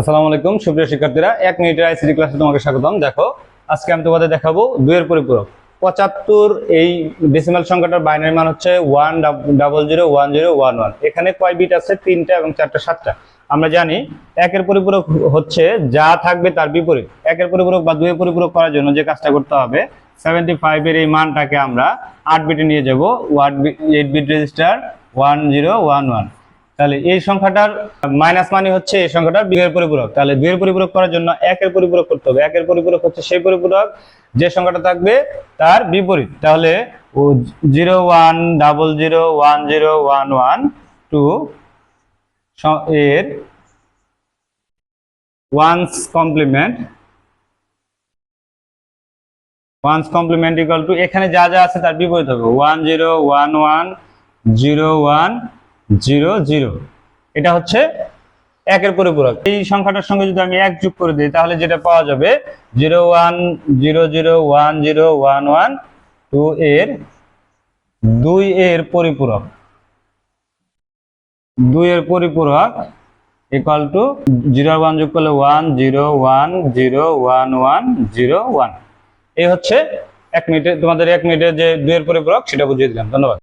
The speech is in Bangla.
আসসালামু আলাইকুম, সুপ্রিয় শিক্ষার্থীরা, এক মিনিটের আইসিটি ক্লাসে তোমাকে স্বাগতম। দেখো, আজকে আমি তোমাদের দেখাবো দুইয়ের পরিপূরক। পঁচাত্তর, এই ডেসিমাল সংখ্যাটার বাইনারি মান হচ্ছে one double zero one zero one one এখানে কয় বিট আছে? তিনটা এবং চারটা, সাতটা। আমরা জানি একের পরিপূরক হচ্ছে যা থাকবে তার বিপরীত। একের পরিপূরক বা দুইয়ের পরিপূরক করার জন্য যে কাজটা করতে হবে সেভেন্টি ফাইভের এই মানটাকে আমরা আট বিটে নিয়ে যাব। One eight bit register one zero one one তাহলে এই সংখ্যাটার মাইনাস মানে হচ্ছে এই সংখ্যাটার দুইয়ের পরিপূরক। তাহলে দুইয়ের পরিপূরক করার জন্য একের পরিপূরক করতে হবে। একের পরিপূরক হচ্ছে সেই পরিপূরক, যে সংখ্যাটা থাকবে তার বিপরীত। তাহলে zero one double zero one zero one one two এর one's complement one's complement equal two এখানে যা যা আছে তার বিপরীত হবে। One zero one one zero one zero zero. এটা হচ্ছে একের পরিপূরক এই সংখ্যাটার সঙ্গে যদি আমি এক যোগ করে দিই, তাহলে যেটা পাওয়া যাবে zero one, zero zero, one zero, one one, two এর দুই এর পরিপূরক। দুই এর পরিপূরক ইকুয়াল টু জিরো ওয়ান যোগ করলে one, zero one zero, one one, zero, one. এই হচ্ছে এক মিনিটে, তোমাদের এক মিনিটের যে দুইয়ের পরিপূরক, সেটা বুঝিয়ে দিলাম। ধন্যবাদ।